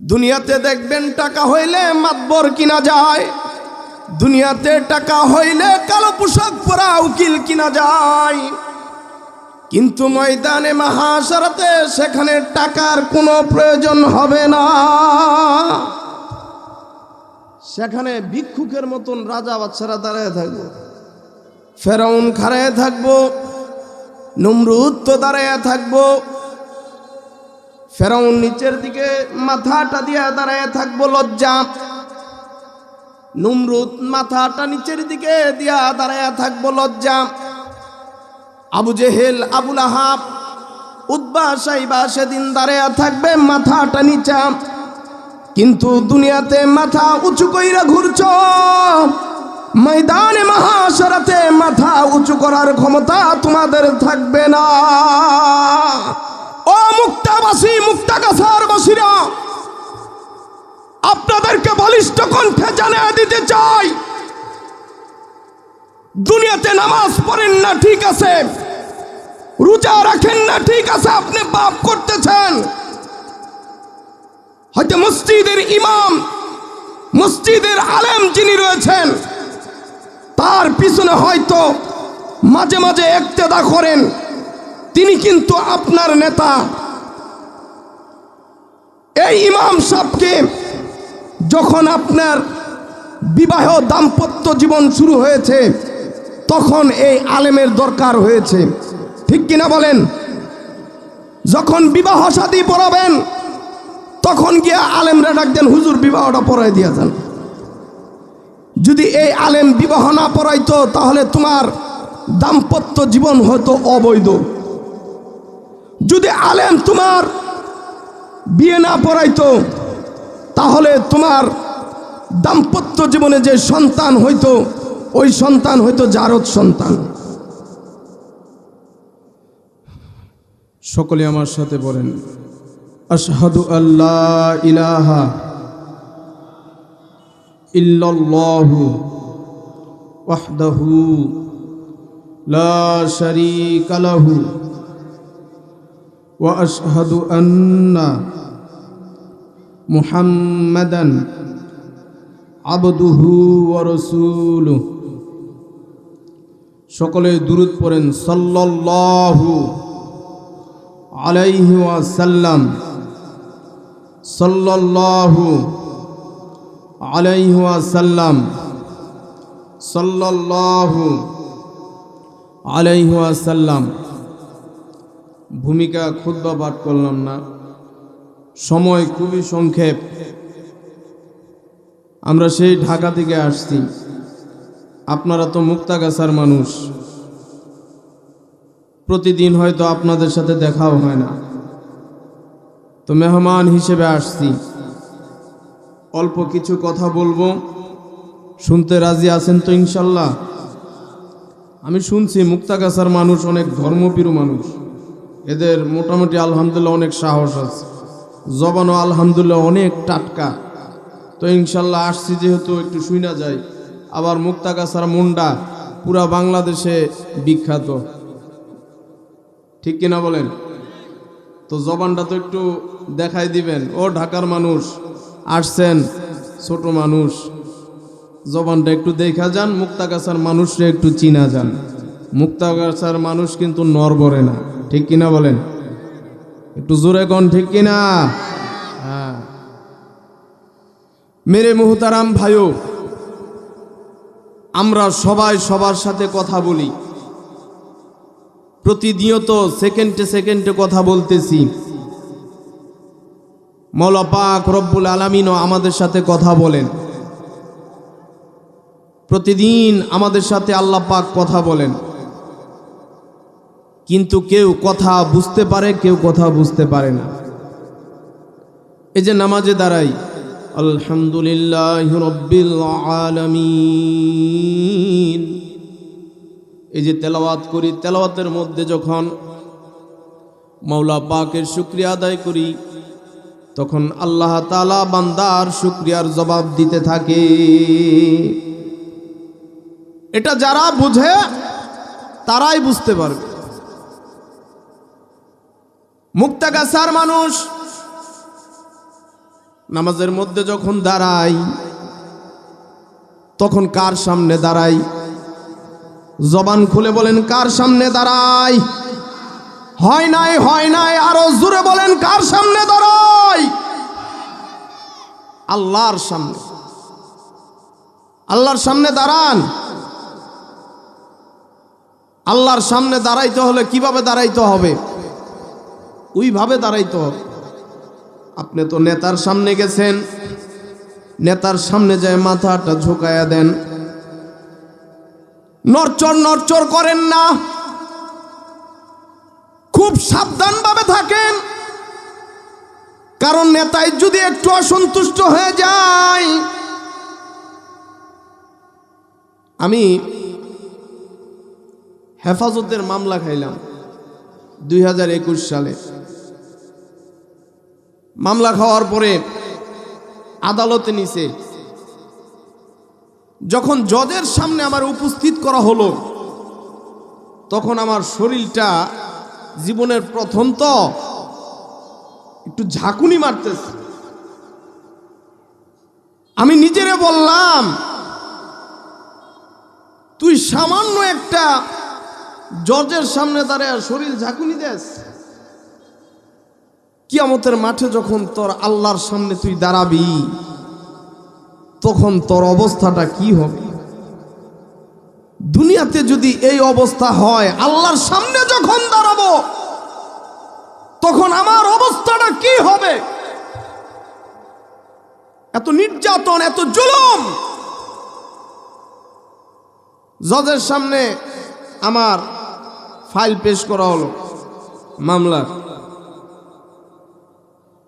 দুনিয়াতে দেখবেন টাকা হইলে মাতবর কিনা যায়। দুনিয়াতে টাকা হইলে কালো পোশাক পরা উকিল কিনা যায়। কিন্তু ময়দানে মহাসারাতে সেখানে টাকার কোনো প্রয়োজন হবে না। সেখানে ভিক্ষুকের মতন রাজা বাচ্চারা দাঁড়ায় থাকব। ফেরাউন খাড়ায় থাকব। নমরুদ তো দাঁড়ায় থাকব। ফেরাউন নিচের দিকে মাথাটা দিয়ে দাঁড়ায় থাকব লজ্জা। নমরুদ মাথাটা নিচের দিকে দিয়া দাঁড়ায় থাকব লজ্জা। আবু জেহেল আবুল আহাব উদ্বা সাইবা সেদিন দাঁড়ায় থাকবে মাথাটা নিচা। কিন্তু দুনিয়াতে মাথা উঁচু কইরা ঘুরছ। ময়দানে মহাসরাতে মাথা উঁচু করার ক্ষমতা তোমাদের থাকবে না। ও মুক্তাবাসী, মুক্তাগাছার বাসীরা, আপনাদেরকে বলিষ্ঠ কণ্ঠে জানিয়ে দিতে চাই, দুনিয়াতে নামাজ পড়েন না, ঠিক আছে। রোজা রাখেন না, ঠিক আছে, আপনি পাপ করতেছেন। হয়তো মসজিদের ইমাম, মসজিদের আলেম যিনি রয়েছেন, তার পিছনে হয়তো মাঝে মাঝে একতেদা করেন। তিনি কিন্তু আপনার নেতা। এই ইমাম সাহকে যখন আপনার বিবাহ দাম্পত্য জীবন শুরু হয়েছে, তখন এই আলেমের দরকার হয়েছে। ঠিক কিনা বলেন? যখন বিবাহ শাদী পড়াবেন, তখন গিয়ে আলেমরা ডাক দেন, হুজুর, বিবাহটা পড়াই দিয়া যান। যদি এই আলেম বিবাহ না পড়াইতো, তাহলে তোমার দাম্পত্য জীবন হয়তো অবৈধ। যদি আলেম তোমার বিয়ে না পড়াইতো, তাহলে তোমার দাম্পত্য জীবনে যে সন্তান হইতো, ওই সন্তান হইতো জারদ সন্তান। সকলে আমার সাথে বলেন, আশহাদু আল্লাহ ইলাহা ইল্লাল্লাহু ওয়াহদাহু লা শারীকা লাহু। আশহাদু আন্না মুহাম্মাদান আবদুহু ওয়া সকলে দুরূদ পড়েন, সাল্লাল্লাহু আলাইহি ওয়াসাল্লাম। সাল্লাল্লাহু আলাইহি ওয়াসাল্লাম। সাল্লাল্লাহু আলাইহি ওয়াসাল্লাম। ভূমিকা খুদ্া পাঠ করলাম না। সময় খুবই সংক্ষেপ। আমরা সেই ঢাকা থেকে আসছি। আপনারা তো মুক্তাগাছার মানুষ। প্রতিদিন হয়তো আপনাদের সাথে দেখাও হয় না। তো মেহমান হিসেবে আসছি। অল্প কিছু কথা বলব। শুনতে রাজি আছেন তো ইনশাল্লাহ? আমি শুনছি মুক্তাগাছার মানুষ অনেক ধর্মপ্রিয় মানুষ। এদের মোটামুটি আলহামদুলিল্লাহ অনেক সাহস আছে। জবানও আলহামদুলিল্লাহ অনেক টাটকা। তো ইনশাল্লাহ আসছি যেহেতু একটু শুই না যায় আবার মুক্তাগাছার মুন্ডা পুরা বাংলাদেশে বিখ্যাত। ঠিক কিনা বলেন? তো জবানটা তো একটু দেখাই দিবেন। ও ঢাকার মানুষ, আসছেন ছোট মানুষ। জবানটা একটু দেখা যান, মুক্তাগাছার মানুষরা একটু চিনা যান। মুক্তাগাছার মানুষ কিন্তু নরবরে না। ঠিক কিনা বলেন? একটু জোরে কন ঠিক কিনা? হ্যাঁ। মেরে মুহতারাম ভাইও, আমরা সবাই সবার সাথে কথা বলি। প্রতিনিয়ত সেকেন্ডে সেকেন্ডে কথা বলতেছি। মৌলা পাক রব্বুল আলমিনও আমাদের সাথে কথা বলেন। প্রতিদিন আমাদের সাথে আল্লাহ পাক কথা বলেন। কিন্তু কেউ কথা বুঝতে পারে, কেউ কথা বুঝতে পারে না। এই যে নামাজে দাঁড়াই, আলহামদুলিল্লাহ আলামিন। এই যে তেলাওয়াত করি, তেলাওয়াতের মধ্যে যখন মাওলা পাকের শুক্রিয়া আদায় করি, তখন আল্লাহ তালা বান্দার শুক্রিয়ার জবাব দিতে থাকে। এটা যারা বুঝে, তারাই বুঝতে পারবে। মুক্তাগাছার মানুষ। নামাজের মধ্যে যখন দাঁড়াই, তখন কার সামনে দাঁড়াই? জবান খুলে বলেন, কার সামনে দাঁড়াই? হয় নাই হয় নাই, আরও জোরে বলেন, কার সামনে দাঁড়াই? আল্লাহর সামনে। আল্লাহর সামনে দাঁড়ান। আল্লাহর সামনে দাঁড়াইতে হলে কীভাবে দাঁড়াইতে হবে? ওইভাবে দাঁড়াইতে। হবে আপনি তো নেতার সামনে গেছেন। নেতার সামনে যায় মাথাটা ঝুঁকায়া দেন। নরচর নরচর করেন না। খুব সাবধানভাবে থাকেন। কারণ নেতায় যদি একটু অসন্তুষ্ট হয়ে যায়, আমি হেফাজতের মামলা খাইলাম দুই হাজার একুশ সালে। মামলা খাওয়ার পরে আদালতে নিছে। যখন জজের সামনে আমার উপস্থিত করা হলো, তখন আমার শরীরটা জীবনের প্রথম তো একটু ঝাঁকুনি মারতেছে। আমি নিজেরে বললাম, তুই সামান্য একটা জজের সামনে দাঁড়ায় শরীর ঝাঁকুনি দেস। কিয়ামতের মাঠে যখন তোর আল্লাহর সামনে তুই দাঁড়াবি, তখন তোর অবস্থাটা কি হবে? দুনিয়াতে যদি এই অবস্থা হয়, আল্লাহর সামনে যখন দাঁড়াবো, তখন আমার অবস্থাটা কি হবে? এত নির্যাতন, এত জুলুম। জজের সামনে আমার ফাইল পেশ করা হলো মামলার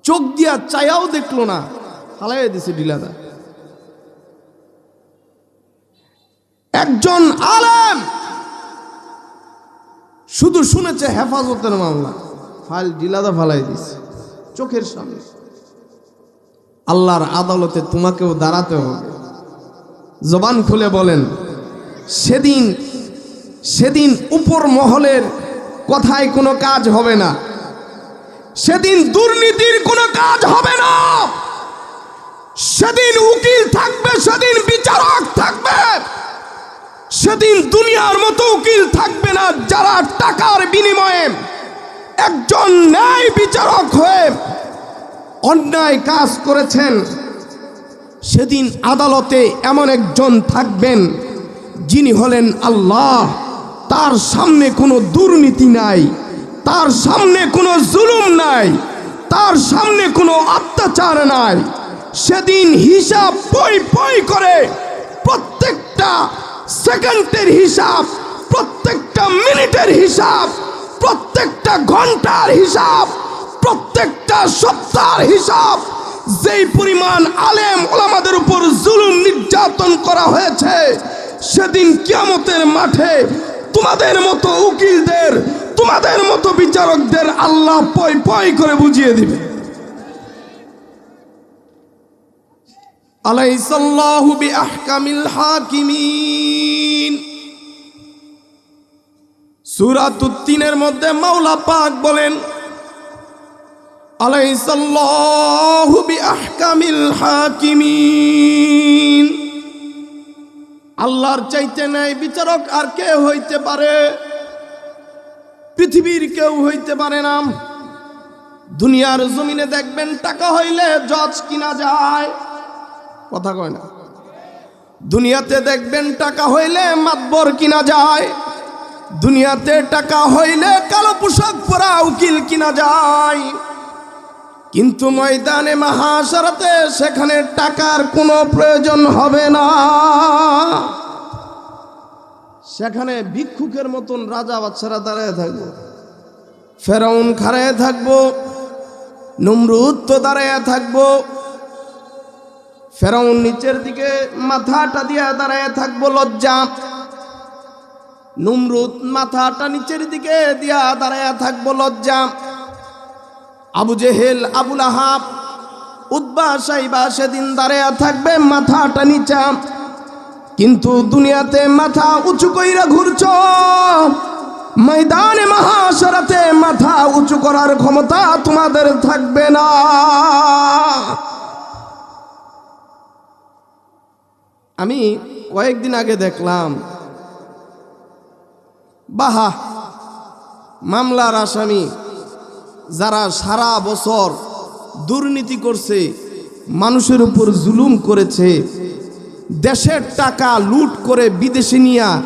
চোখ দিয়া চায়াও দেখল না হালাই দিছে ডিলাদা একজন আলেম শুধু শুনেছে হেফাজতের মামলা, ফাইল ডিলাদা ফালাই দিছে, চোখের সামনে। আল্লাহর আদালতে তোমাকেও দাঁড়াতে হবে। জবান খুলে বলেন, সেদিন সেদিন উপর মহলের কথায় কোনো কাজ হবে না। সেদিন দুর্নীতির কোনো কাজ হবে না। সেদিন উকিল থাকবে, সেদিন বিচারক থাকবে। সেদিন দুনিয়ার মতো উকিল থাকবে না যারা টাকার বিনিময়ে একজন ন্যায় বিচারক হয়ে অন্যায় কাজ করেছেন। সেদিন আদালতে এমন একজন থাকবেন যিনি হলেন আল্লাহ। তার সামনে কোনো দুর্নীতি নাই, তার সামনে কোনো জুলুম নাই, তার সামনে কোনো অত্যাচার নাই। সেদিন হিসাব পই পই করে প্রত্যেকটা সেকেন্ডের হিসাব, প্রত্যেকটা মিনিটের হিসাব, প্রত্যেকটা ঘণ্টার হিসাব, প্রত্যেকটা সপ্তাহের হিসাব, যেই পরিমাণ আলেম ওলামাদের উপর জুলুম নির্যাতন করা হয়েছে, সেদিন কিয়ামতের মাঠে তোমাদের মতো উকিলদের তোমাদের মতো বিচারকদের আল্লাহ পয় পয় করে বুঝিয়ে দিবে। আলাইসাল্লাহু মধ্যে মাওলা পাক বলেন আল্লাহর চাইতে নাই বিচারক আর কে হইতে পারে? পৃথিবীর কেউ হইতে পারে না। দুনিয়ার জমিনে দেখবেন টাকা হইলে জজ কিনা যায়। কথা কয় না। দুনিয়াতে দেখবেন টাকা হইলে মাতবর কিনা যায়। দুনিয়াতে টাকা হইলে কালো পোশাক পরা উকিল কিনা যায়। কিন্তু ময়দানে মহাসারাতে সেখানে টাকার কোনো প্রয়োজন হবে না। সেখানে ভিক্ষুকের মতন রাজা বাচ্চারা দাঁড়ায় থাকব। ফেরাউন খাড়ায় থাকব। নমরুদ তো দাঁড়ায় থাকব। ফেরাউন নিচের দিকে মাথাটা দিয়ে দাঁড়ায় থাকব লজ্জা। নমরুদ মাথাটা নিচের দিকে দিয়া দাঁড়ায় থাকব লজ্জা। আবু জেহেল, আবুল আহাব উদ্বা সাইবা সেদিন দাঁড়ায় থাকবে মাথাটা নিচা। কিন্তু দুনিয়াতে মাথা উঁচু কইরা ঘুরছ, ময়দানে মহাশরাতে মাথা উঁচু করার ক্ষমতা তোমাদের থাকবে না। আমি কয়েকদিন আগে দেখলাম, বাহা, মামলার আসামি যারা সারা বছর দুর্নীতি করছে, মানুষের উপর জুলুম করেছে দেশের টাকা লুট করে বিদেশে নিয়া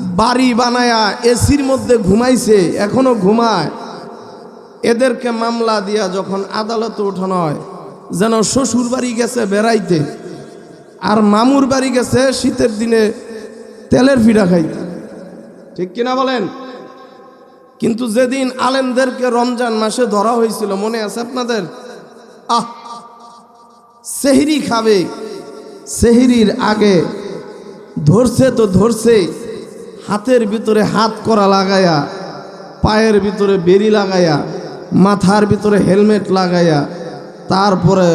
বাড়ি বানায়া এসির মধ্যে ঘুমাইছে, এখনও ঘুমায়। এদেরকে মামলা দিয়া যখন আদালতে ওঠানো হয়, যেন শ্বশুর বাড়ি গেছে বেড়াইতে, আর মামুর বাড়ি গেছে শীতের দিনে তেলের পিঠা খাইতে। ঠিক কিনা বলেন? কিন্তু যেদিন আলেমদেরকে রমজান মাসে ধরা হয়েছিল, মনে আছে আপনাদের? আহ! সেহরি খাবে সেহরির আগে ধরছে তো ধরছে হাতের ভিতরে হাত করা লাগায়া, পায়ের ভিতরে বেরি লাগায়া, মাথার ভিতরে হেলমেট লাগায়া, তারপরে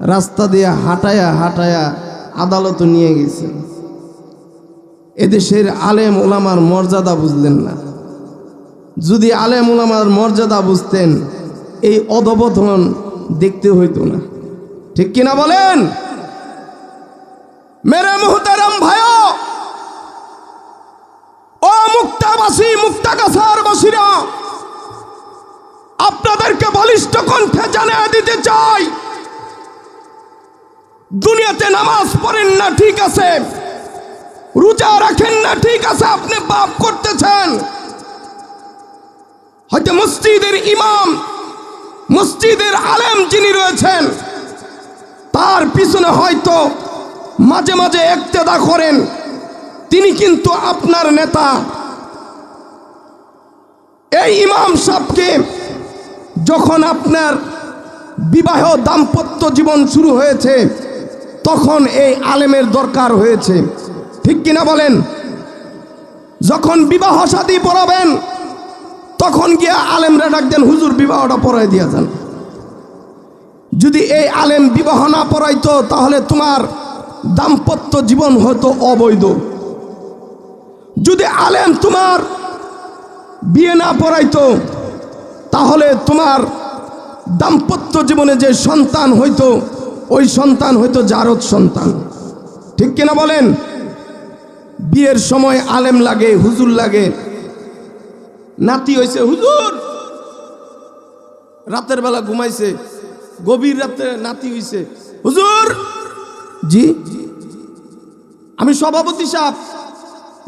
রাস্তা দিয়ে হাঁটায়া হাঁটায়া আদালত নিয়ে গেছে। এদেশের আলেম ওলামার মর্যাদা বুঝলেন না। যদি আলেম ওলামার মর্যাদা বুঝতেন, এই অধবধন দেখতে হইতো না। ঠিক কিনা বলেন? মেরে মুহতারাম ভাই ও মুক্তাবাসী মুক্তাগাছার বাসীরা আপনাদেরকে বলিষ্ঠ কণ্ঠে জানিয়ে দিতে চাই দুনিয়াতে নামাজ পড়েন না ঠিক আছে রোজা রাখেন না ঠিক আছে আপনি পাপ করতেছেন হয়তো মসজিদের ইমাম মসজিদের আলেম যিনি রয়েছেন তার পিছনে হয়তো মাঝে মাঝে একতেদা করেন। তিনি কিন্তু আপনার নেতা। এই ইমাম সাহকে যখন আপনার বিবাহ দাম্পত্য জীবন শুরু হয়েছে, তখন এই আলেমের দরকার হয়েছে। ঠিক কিনা বলেন? যখন বিবাহ শাদী পড়াবেন, তখন গিয়ে আলেমরা ডাক দেন, হুজুর, বিবাহটা পড়াই দিয়া যান। যদি এই আলেম বিবাহ না পড়াইতো, তাহলে তোমার দাম্পত্য জীবন হতো অবৈধ। যদি আলেম তোমার বিয়ে না পড়াইতো, তাহলে তোমার দাম্পত্য জীবনে যে সন্তান হইতো, ওই সন্তান হইতো জারদ সন্তান। ঠিক কিনা বলেন? বিয়ের সময় আলেম লাগে, হুজুর লাগে। নাতি হয়েছে হুজুর! রাতের বেলা ঘুমাইছে, গভীর রাতে নাতি হইছে, হুজুর! জি। আমি সভাপতি সাহেব।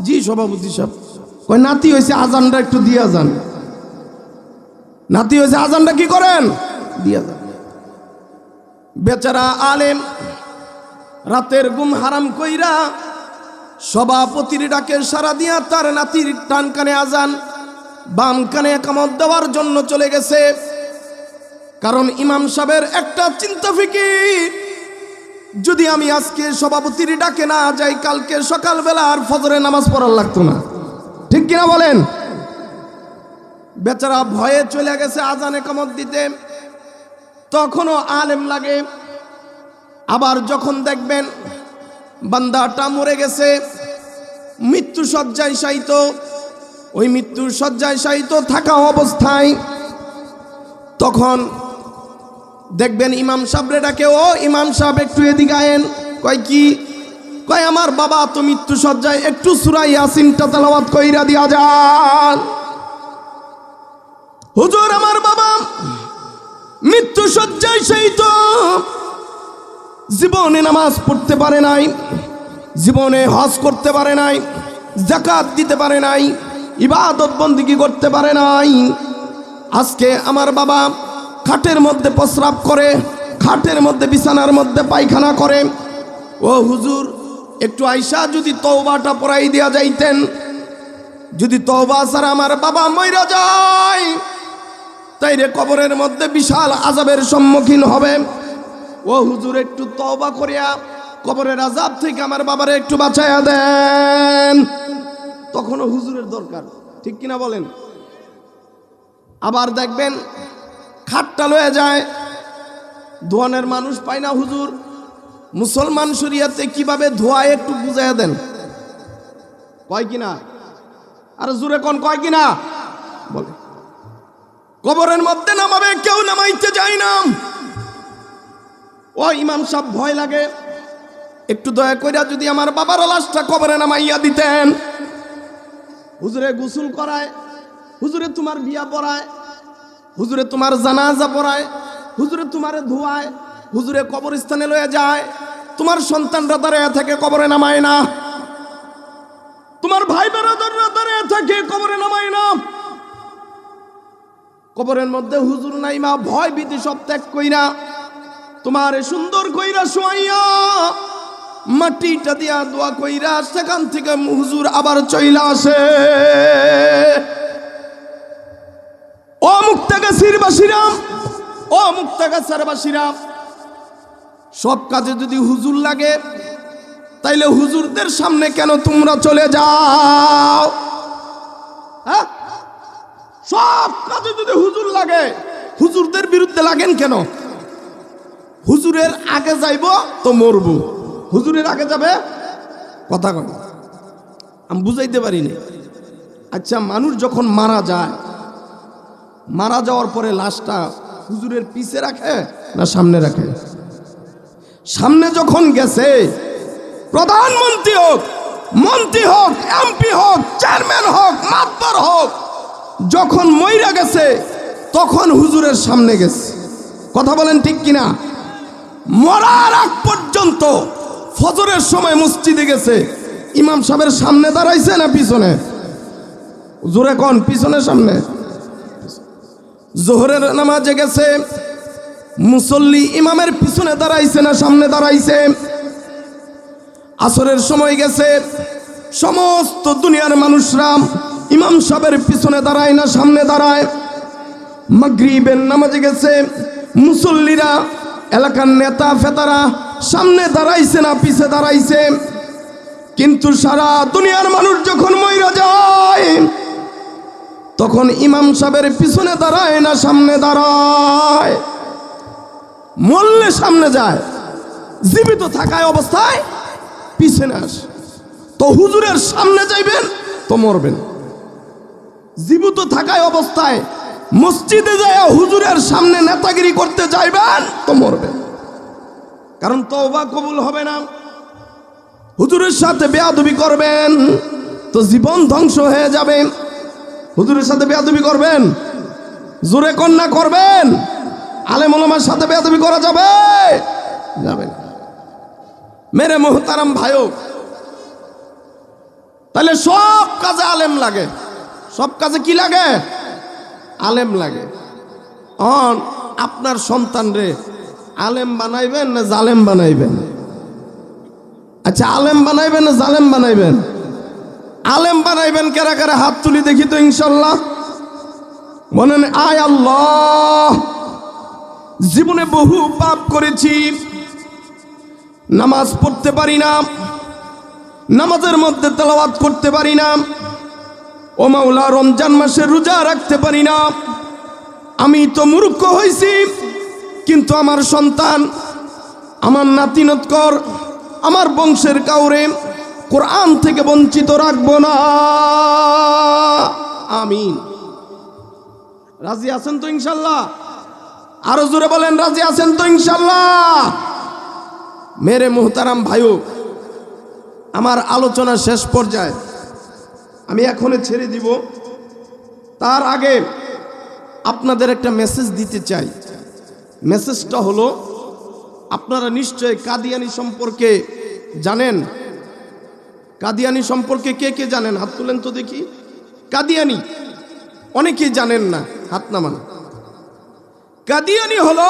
জি, সভাপতি সাহেব। ওই নাতি হয়েছে, আজানটা একটু দিয়া যান। নাতি হয়েছে, আজানটা কি করেন? দিয়া যান। বেচারা আলেম, রাতের গুম হারাম কইরা সভাপতির ডাকে সারা দিয়া তার নাতির টান কানে আজান, বাম কানে একামত দেওয়ার জন্য চলে গেছে। কারণ ইমাম সাহেবের একটা চিন্তা ফিকির। যদি আমি আজকে সভাপতির ডাকে না যাই, কালকে সকালবেলা আর ফজরে নামাজ পড়ার লাগতো না। ঠিক কিনা বলেন? বেচারা ভয়ে চলে গেছে আজানে কামত দিতে। তখনও আলেম লাগে। আবার যখন দেখবেন বান্দাটা মরে গেছে, মৃত্যু সজ্জায় শায়িত। ওই মৃত্যুর শয্যায় শায়িত থাকা অবস্থায় তখন দেখবেন ইমাম সাহেবরে ডাকে, ও ইমাম সাহেব, একটু এদিকে আয়েন। কয়, কি? কয়, আমার বাবা তো মৃত্যু সজ্জায় একটু সুরাই ইয়াসিনটা তেলাওয়াত কইরা দিয়া যান। হুজুর, আমার বাবা মৃত্যু সজ্জায় সেই তো জীবনে নামাজ পড়তে পারে নাই, জীবনে হজ করতে পারে নাই জাকাত দিতে পারে নাই, ইবাদত বন্দিগি করতে পারে নাই। আজকে আমার বাবা খাটের মধ্যে প্রস্রাব করে, খাটের মধ্যে বিছানার মধ্যে পায়খানা করে। ও হুজুর, একটু আইসা যদি তওবাটা পড়াই দেওয়া যাইতেন, যদি তওবা ছাড়া আমার বাবা মইরা যায় তাই রে কবরের মধ্যে বিশাল আজাবের সম্মুখীন হবে। ও হুজুর, একটু তওবা করিয়া কবরের আজাব থেকে আমার বাবারে একটু বাঁচাইয়া দেন। তখনও হুজুরের দরকার, ঠিক কিনা বলেন? আবার দেখবেন খাটটা লয়ে যায়। ধোয়ানের মানুষ পায় না, হুজুর। মুসলমান শরিয়াতে কীভাবে ধোয়ায় একটু বুঝাইয়া দেন? কয় কিনা আর জুরে কোন কয় কিনা বলে। কবরের মধ্যে নামাবে, কেউ নামাইতে যায় না। ও ইমাম সাহেব ভয় লাগে। একটু দয়া কইরা যদি আমার বাবার লাশটা কবরে নামাইয়া দিতেন। হুজুরে গোসল করায়। হুজুরে তোমার বিয়া পড়ায়। হুজুরে তোমার জানাজা পড়ায়, হুজুরে তোমারে ধোয়ায়, হুজুরে কবরস্থানে লয়ে যায়। তোমার সন্তানরা দাঁড়িয়ে থাকে, কবরে নামায় না। তোমার ভাই বেড়াদাররা দাঁড়িয়ে থাকে, কবরে নামায় না। কবরের মধ্যে হুজুর নাইমা ভয় ভীতি সব ত্যাগ কইরা তোমার সুন্দর কইরা শোয়াইয়া মাটিটা দিয়া দোয়া কইরা সেখান থেকে হুজুর আবার চইলা আসে। ও মুক্তাগাছির বাসিরাম ও মুক্তাগাছার বাসিরাম সব কাজে যদি হুজুর লাগে, তাইলে হুজুরদের সামনে কেন তোমরা চলে যাও? হ্যাঁ? সব কাজে যদি হুজুর লাগে, হুজুরদের বিরুদ্ধে লাগেন কেন? হুজুরের আগে যাইব তো মরবো। হুজুরের আগে যাবে? কথা কয় আমি বুঝাইতে পারিনি। আচ্ছা মানুষ যখন মারা যায় মারা যাওয়ার পরে লাশটা হুজুরের পিছে রাখে না সামনে রাখে? সামনে যখন গেছে, প্রধানমন্ত্রী হোক, মন্ত্রী হোক, এমপি হোক, চেয়ারম্যান হোক, মাতবর হোক, যখন মইরা গেছে, তখন হুজুরের সামনে গেছে। কথা বলেন ঠিক কিনা? মরার আগ পর্যন্ত ফজরের সময় মসজিদে গেছে। ইমাম সাহেবের সামনে দাঁড়াইছে না পিছনে? জোরে কন, পিছনে সামনে? জোহরের নামাজে গেছে। মুসল্লি ইমামের পিছনে দাঁড়াইছে না, সামনে দাঁড়াইছে। আসরের সময় গেছে। সমস্ত দুনিয়ার মানুষরা ইমাম সাহেবের পিছনে দাঁড়ায় না, সামনে দাঁড়ায়। মাগরিবের নামাজে গেছে। মুসল্লিরা, এলাকার নেতা, ফেতারা সামনে দাঁড়াইছে না, পিছে দাঁড়াইছে। কিন্তু সারা দুনিয়ার মানুষ যখন মইরা যায় তখন ইমাম সাহেবের পিছনে দাঁড়ায় না, সামনে দাঁড়ায়। মরলে সামনে যায়, জীবিত থাকায় অবস্থায় পিছনে আসে। তো হুজুরের সামনে যাইবেন, তো মরবেন। জীবিত থাকায় অবস্থায় মসজিদে যায় হুজুরের সামনে নেতাগিরি করতে যাইবেন, তো মরবেন। কারণ তওবা কবুল হবে না। হুজুরের সাথে বেয়াদবি করবেন, তো জীবন ধ্বংস হয়ে যাবে। হুজুরের সাথে বেয়াদবি করবেন? জোরে কন্যা করবেন? আলেম ওলামার সাথে বেয়াদবি করা যাবে? যাবে না। মেরে মোহতারাম ভাইও। তাহলে সব কাজে আলেম লাগে। সব কাজে কি লাগে? আলেম লাগে। অন, আপনার সন্তান রে, আলেম বানাইবেন না জালেম বানাইবেন? আচ্ছা আলেম বানাইবেন না জালেম বানাইবেন? আলেম বানাইবেন কেরা কেরা হাত তুলি দেখি তো ইনশাল্লাহ। বলেন, আয় আল্লাহ, জীবনে বহু পাপ করেছি, নামাজ পড়তে পারি না, নামাজের মধ্যে তেলাওয়াত করতে পারি না, ও মাওলা, রমজান মাসে রোজা রাখতে পারি না। আমি তো মূর্খ হয়েছি কিন্তু আমার সন্তান, আমার নাতিনৎকর আমার বংশের কাউরে কোরআন থেকে বঞ্চিত রাখব না। আমিন। রাজি আছেন তো ইনশাল্লাহ? আরও জোরে বলেন, রাজি আছেন তো ইনশাল্লাহ? মেরে মোহতারাম ভাইও, আমার আলোচনা শেষ পর্যায়ে আমি এখনই ছেড়ে দিব। তার আগে আপনাদের একটা মেসেজ দিতে চাই। মেসেজটা হলো, আপনারা নিশ্চয় কাদিয়ানি সম্পর্কে জানেন কাদিয়ানি সম্পর্কে কে কে জানেন? হাত তুলেন তো দেখি। কাদিয়ানি, অনেকেই জানেন না, হাত নামান। কাদিয়ানি হলো,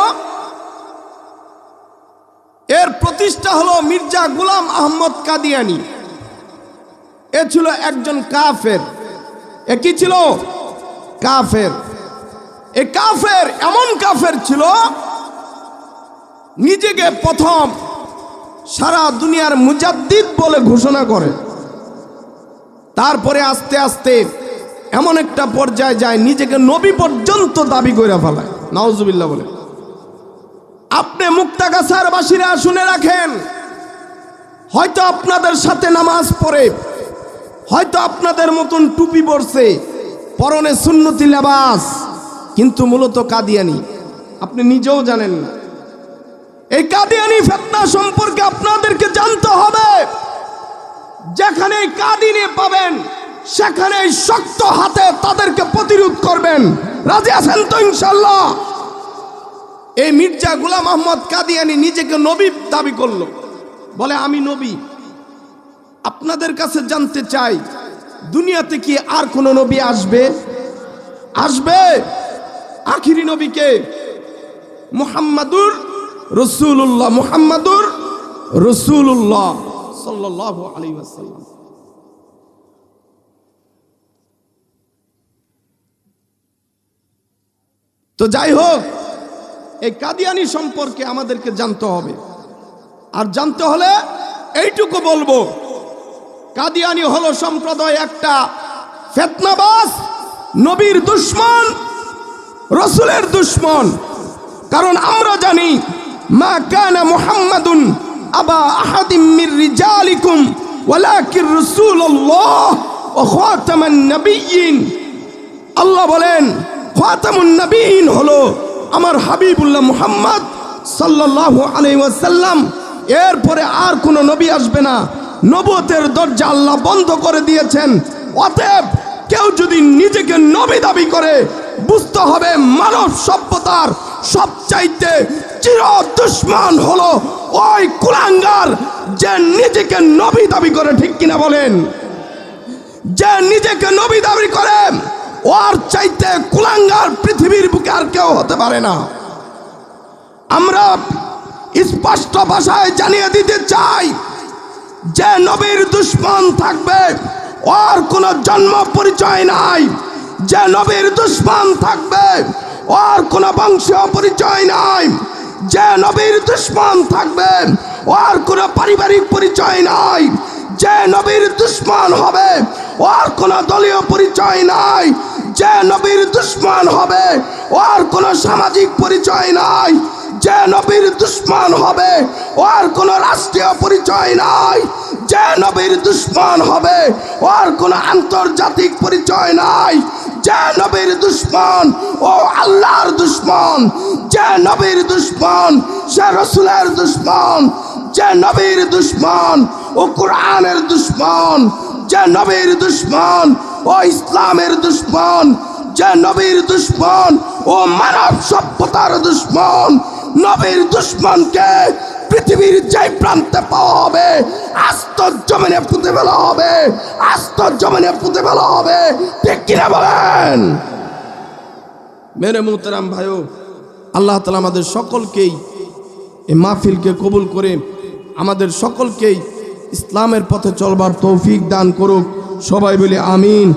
এর প্রতিষ্ঠা হলো মির্জা গুলাম আহমদ কাদিয়ানি। এ ছিল একজন কাফের। এ কি ছিল? কাফের। এ কাফের এমন কাফের ছিল, নিজেকে প্রথম সারা দুনিয়ার মুজাদ্দিদ বলে ঘোষণা করে। তারপরে আস্তে আস্তে এমন একটা পর্যায়ে যায়, নিজেকে নবী পর্যন্ত দাবি করে ফেলায়। নওয়াজুবিল্লাহ বলে। আপনি মুক্তাগাছার বাসীরা শুনে রাখেন, হয়তো আপনাদের সাথে নামাজ পড়ে, হয়তো আপনাদের মতন টুপি পরছে, পরনে সুন্নতি লেবাস, কিন্তু মূলত কাদিয়ানি। আপনি নিজেও জানেন না। এই কাদিয়ানি ফেতনা সম্পর্কে আপনাদেরকে জানতে হবে। যেখানে কাদিনে পাবেন সেখানে শক্ত হাতে তাদেরকে প্রতিরোধ করবেন। রাজি আছেন তো ইনশাল্লাহ এই মির্জা গুলাম আহমদ কাদিয়ানি নিজেকে নবী দাবি করল। বলে, আমি নবী। আপনাদের কাছে জানতে চাই, দুনিয়াতে কি আর কোন নবী আসবে? আসবে। আখিরি নবীকে। মুহাম্মাদুর রসুল্লাহ মুহাম্মাদুর রসুল্লাহ সাল্লাহ আলী ওয়াসাল্লাম। তো যাই হোক, এই কাদিয়ানি সম্পর্কে আমাদেরকে জানতে হবে। আর জানতে হলে এইটুকু বলব, কাদিয়ানি হলো সম্প্রদায় একটা ফেতনাবাস নবীর দুশ্মন, রসুলের দুশ্মন। কারণ আমরা জানি মা কানা মুহাম্মাদুন আবা আহাদিম মির রিজালিকুম, ওয়ালাকির রাসূলুল্লাহ ওয়া খাতামান নাবিয়্যিন। আল্লাহ বলেন, খাতামুন নবীন হলো আমার হাবিবুল্লাহ মুহাম্মদ সাল্লাল্লাহু আলাইহি ওয়াসাল্লাম। এরপরে আর কোনো নবী আসবে না। নবুয়তের দরজা আল্লাহ বন্ধ করে দিয়েছেন। অতএব কেউ যদি নিজেকে নবী দাবি করে, বুঝতে হবে মানব সভ্যতার সবচাইতে চির দুশ্মন হলো ওই কুলাঙ্গার যে নিজেকে নবী দাবি করে, ঠিক কিনা বলেন? যে নিজেকে নবী দাবি করে, ওর চাইতে কুলাঙ্গার পৃথিবীর বুকে আর কেউ হতে পারে না। আমরা স্পষ্ট ভাষায় জানিয়ে দিতে চাই, যে নবীর দুশ্মন থাকবে, ওর কোনো জন্ম পরিচয় নাই। যে নবীর দুশ্মন থাকবে ওর কোনো বংশীয় পরিচয় নাই। যে নবীর দুশ্মন থাকবে ওর কোনো পারিবারিক পরিচয় নাই। যে নবীর দুশ্মন হবে ওর কোনো দলীয় পরিচয় নাই। যে নবীর দুশ্মন হবে ওর কোনো সামাজিক পরিচয় নাই। যে নবীর দুশ্মন হবে ওর কোনো রাষ্ট্রীয় পরিচয় নাই। যে নবীর দুশ্মন হবে ওর কোনো আন্তর্জাতিক পরিচয় নাই। যে নবীর দুশ্মন, ও আল্লাহর দুশ্মন, যে নবীর দুশ্মন, সে রসুলের দুশ্মন, যে নবীর দুশ্মন, ও কোরআনের দুশ্মন, যে নবীর দুশ্মন, ও ইসলামের দুশ্মন, যে নবীর দুশ্মন, ও মানব সভ্যতার দুশ্মন, নবীর দুশ্মনকে পৃথিবীর যে প্রান্তে পাওয়া হবে আস্ত জমিনে পুঁতে ফেলা হবে আস্ত জমিনে পুঁতে ফেলা হবে। ঠিক কিনা বলেন? মেরে মোহতারাম ভাইও, আল্লাহ তালা আমাদের সকলকেই এই মাহফিলকে কবুল করে আমাদের সকলকেই ইসলামের পথে চলবার তৌফিক দান করুক। সবাই বলি আমিন।